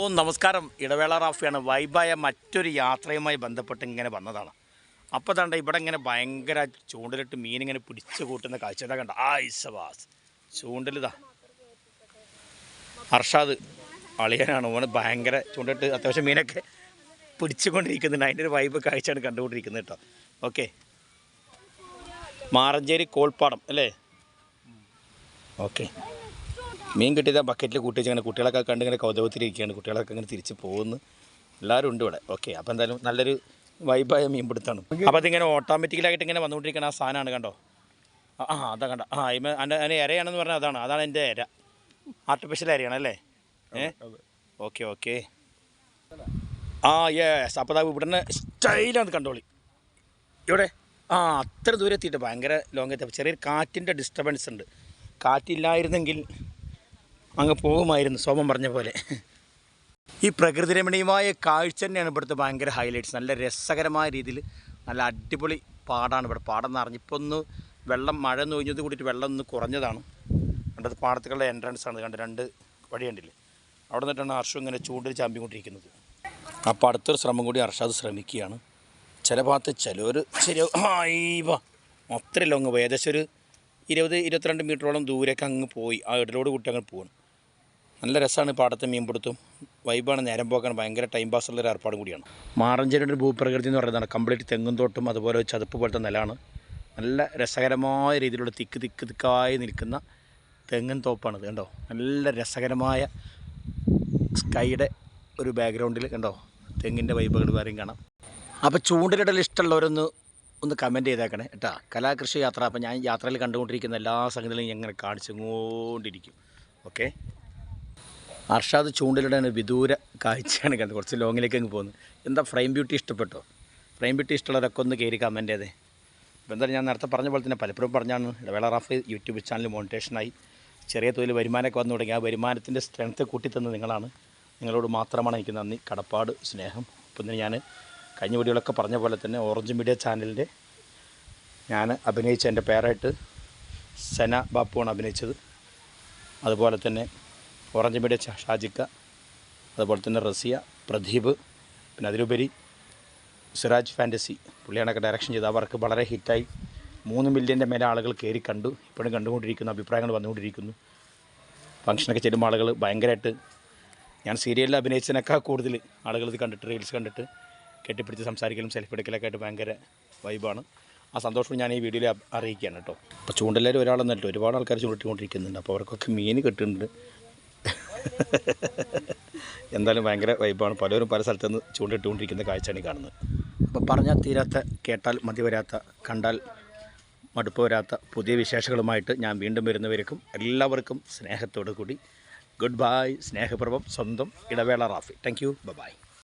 ഓ നമസ്കാരം ഇടവേള റാഫിയാണ്. വൈബായ മറ്റൊരു യാത്രയുമായി ബന്ധപ്പെട്ട് ഇങ്ങനെ വന്നതാണ്. അപ്പോൾ തണ്ട ഇവിടെ ഇങ്ങനെ ഭയങ്കര ചൂണ്ടലിട്ട് മീനിങ്ങനെ പിടിച്ചു കൂട്ടുന്ന കാഴ്ച ഇതാ കണ്ട? ആ ഇസവാസ് ചൂണ്ടലിതാ ഹർഷാദ് അളിയനാണ്. ഓന് ഭയങ്കര ചൂണ്ടിട്ട് അത്യാവശ്യം മീനൊക്കെ പിടിച്ചുകൊണ്ടിരിക്കുന്നുണ്ട്. അതിന്റെ ഒരു വൈബ് കാഴ്ചയാണ് കണ്ടുകൊണ്ടിരിക്കുന്നത് കേട്ടോ. ഓക്കെ. മാറഞ്ചേരി കോൾപ്പാടം അല്ലേ? ഓക്കെ. മീൻ കിട്ടിയത് ബക്കറ്റിൽ കൂട്ടി വെച്ച് കുട്ടികളൊക്കെ കണ്ട് ഇങ്ങനെ കൗതുകത്തിലിരിക്കുകയാണ്. കുട്ടികളൊക്കെ ഇങ്ങനെ തിരിച്ച് പോകുന്നു. എല്ലാവരും ഉണ്ട് ഇവിടെ. ഓക്കെ അപ്പോൾ എന്തായാലും നല്ലൊരു വൈബായ മീൻ പിടുത്താണ് അപ്പോൾ അതിങ്ങനെ ഓട്ടോമാറ്റിക്കലായിട്ട് ഇങ്ങനെ വന്നുകൊണ്ടിരിക്കുന്ന ആ സാധനമാണ് കണ്ടോ? ആ ആ, അതാ കണ്ടോ. ആ അതിന് അതിന്റെ ഇരയാണെന്ന് പറഞ്ഞാൽ അതാണ്. അതാണ് എന്റെ ഇര ആർട്ടിഫിഷ്യൽ ഇരയാണ് അല്ലേ? ഏ? ഓക്കെ ഓക്കെ ആ യെസ് അപ്പോൾ അതാ ഇവിടുന്ന് സ്റ്റൈലാണ് കണ്ടോളി. ഇവിടെ ആ അത്ര ദൂരെ എത്തിയിട്ട് ഭയങ്കര ലോങ് എത്തി ചെറിയൊരു കാറ്റിന്റെ ഡിസ്റ്റർബൻസ് ഉണ്ട്. കാറ്റില്ലായിരുന്നെങ്കിൽ അങ്ങ് പോകുമായിരുന്നു സോമം പറഞ്ഞ പോലെ. ഈ പ്രകൃതി രമണീയമായ കാഴ്ച തന്നെയാണ് ഇവിടുത്തെ ഭയങ്കര ഹൈലൈറ്റ്സ് നല്ല രസകരമായ രീതിയിൽ നല്ല അടിപൊളി പാടാണ് ഇവിടെ. പാടം നിറഞ്ഞ് ഇപ്പോൾ ഒന്ന് വെള്ളം മഴ എന്ന് കഴിഞ്ഞത് കൂടിയിട്ട് വെള്ളം ഒന്ന് കുറഞ്ഞതാണ്. കണ്ടത് പാടത്തുകളുടെ എൻട്രൻസ് ആണ്. കണ്ട് രണ്ട് വഴി അവിടെ നിന്നിട്ടാണ് അർഷു ഇങ്ങനെ ചൂണ്ടിൽ ചാമ്പിക്കൊണ്ടിരിക്കുന്നത്. അപ്പോൾ അടുത്തൊരു ശ്രമം കൂടി അർഷാദ് ശ്രമിക്കുകയാണ്. ചില ഭാഗത്ത് ചിലവർ ശരി ആയിവാ അത്ര ലോങ് അങ്ങ് ഏകദേശം ഒരു ഇരുപത് ഇരുപത്തിരണ്ട് മീറ്ററോളം ദൂരേക്ക് അങ്ങ് പോയി. ആ ഇടലോട് കൂട്ടി അങ്ങ് പോവാണ്. നല്ല രസമാണ് പാടത്തെ മീൻ മീൻപിടുത്തം വൈബാണ് നേരം പോക്കാൻ ഭയങ്കര ടൈം പാസ്സുള്ള ഒരു ഏർപ്പാടും കൂടിയാണ്. മാറഞ്ചേരിയുടെ ഒരു ഭൂപ്രകൃതി എന്ന് പറയുന്നതാണ്. കംപ്ലീറ്റ് തെങ്ങും തോട്ടും അതുപോലെ ചതുപ്പ് പോലത്തെ നിലമാണ് നല്ല രസകരമായ രീതിയിലുള്ള തിക്ക് തിക്ക് തിക്കായി നിൽക്കുന്ന തെങ്ങും തോപ്പാണിത് കണ്ടോ? നല്ല രസകരമായ സ്കൈയുടെ ഒരു ബാക്ക്ഗ്രൗണ്ടിൽ കണ്ടോ? തെങ്ങിന്റെ വൈബുകൾ വേറെയും കാണാം. അപ്പോൾ ചൂണ്ടലിടൽ ഇഷ്ടമുള്ളവരൊന്ന് ഒന്ന് കമന്റ് ചെയ്തേക്കണേ കേട്ടാ. കലാകൃഷി യാത്ര അപ്പോൾ ഞാൻ യാത്രയിൽ കണ്ടുകൊണ്ടിരിക്കുന്ന എല്ലാ സംഗതികളും ഞാൻ ഇങ്ങനെ കാണിച്ചുകൊണ്ടിരിക്കും. ഓക്കെ അർഷാദ് ചൂണ്ടലിടാൻ വിദൂര കാഴ്ചയാണ് കണ്ടത്. കുറച്ച് ലോങ്ങിലേക്ക് അങ്ങ് പോകുന്നത് എന്താ ഫ്രെയിം ബ്യൂട്ടി ഇഷ്ടപ്പെട്ടോ? ഫ്രെയിം ബ്യൂട്ടി ഇഷ്ടമുള്ളവരൊക്കെ ഒന്ന് കയറി കമന്റ് ചെയ്തേ. എന്തായാലും ഞാൻ നേരത്തെ പറഞ്ഞ പോലെ തന്നെ പലപ്പോഴും പറഞ്ഞാണ്. ഇടവേള റാഫ് യൂട്യൂബ് ചാനൽ മോണിറ്റേഷനായി ചെറിയ തൊഴിൽ വരുമാനമൊക്കെ വന്നു തുടങ്ങി. ആ വരുമാനത്തിന്റെ സ്ട്രെങ്ത്ത് കൂട്ടിത്തന്നത് നിങ്ങളാണ്. നിങ്ങളോട് മാത്രമാണ് എനിക്ക് നന്ദി. കടപ്പാട് സ്നേഹം. ഇപ്പം ഇന്ന് ഞാൻ കഴിഞ്ഞ വീഡിയോകളൊക്കെ പറഞ്ഞ പോലെ തന്നെ ഓറഞ്ച് മീഡിയ ചാനലിന്റെ ഞാൻ അഭിനയിച്ച എന്റെ പേരായിട്ട് സെന ബാപ്പുവാണ് അഭിനയിച്ചത്. അതുപോലെ തന്നെ ഓറഞ്ച് മീഡിയ ഷാജിക്ക അതുപോലെ തന്നെ റസിയ പ്രദീപ് പിന്നെ അതിലുപരി സിറാജ് ഫാന്റസി പുള്ളിയാണൊക്കെ ഡയറക്ഷൻ ചെയ്ത് ആ വർക്ക് വളരെ ഹിറ്റായി. മൂന്ന് മില്യന്റെ മേലെ ആളുകൾ കയറി കണ്ടു. ഇപ്പോഴും കണ്ടുകൊണ്ടിരിക്കുന്നു അഭിപ്രായങ്ങൾ വന്നുകൊണ്ടിരിക്കുന്നു. ഫംഗ്ഷനൊക്കെ ചെല്ലുമ്പോൾ ആളുകൾ ഭയങ്കരമായിട്ട് ഞാൻ സീരിയലിൽ അഭിനയിച്ചതിനേക്കാൾ കൂടുതൽ ആളുകൾ ഇത് കണ്ടിട്ട് റീൽസ് കണ്ടിട്ട് കെട്ടിപ്പിടിച്ച് സംസാരിക്കലും സെൽഫി എടുക്കലൊക്കെ ആയിട്ട് ഭയങ്കര വൈബാണ് ആ സന്തോഷം ഞാൻ ഈ വീഡിയോയിൽ അറിയിക്കുകയാണ് കേട്ടോ. അപ്പോൾ ചൂണ്ടലേരും ഒരാളെന്നല്ല ഒരുപാട് ആൾക്കാർ ചൂണ്ടിട്ടുകൊണ്ടിരിക്കുന്നുണ്ട് അപ്പോൾ അവർക്കൊക്കെ മീൻ കിട്ടുന്നുണ്ട്. എന്തായാലും ഭയങ്കര വൈബാണ് പലരും പല സ്ഥലത്തു നിന്ന് ചൂണ്ടിട്ടുകൊണ്ടിരിക്കുന്ന കാഴ്ചയാണ് കാണുന്നത്. അപ്പോൾ പറഞ്ഞാൽ തീരാത്ത കേട്ടാൽ മതി വരാത്ത കണ്ടാൽ മടുപ്പ് വരാത്ത പുതിയ വിശേഷങ്ങളുമായിട്ട് ഞാൻ വീണ്ടും വരുന്നവർക്കും എല്ലാവർക്കും സ്നേഹത്തോടു കൂടി ഗുഡ് ബൈ സ്നേഹപൂർവം സ്വന്തം ഇടവേള റാഫി. Thank you by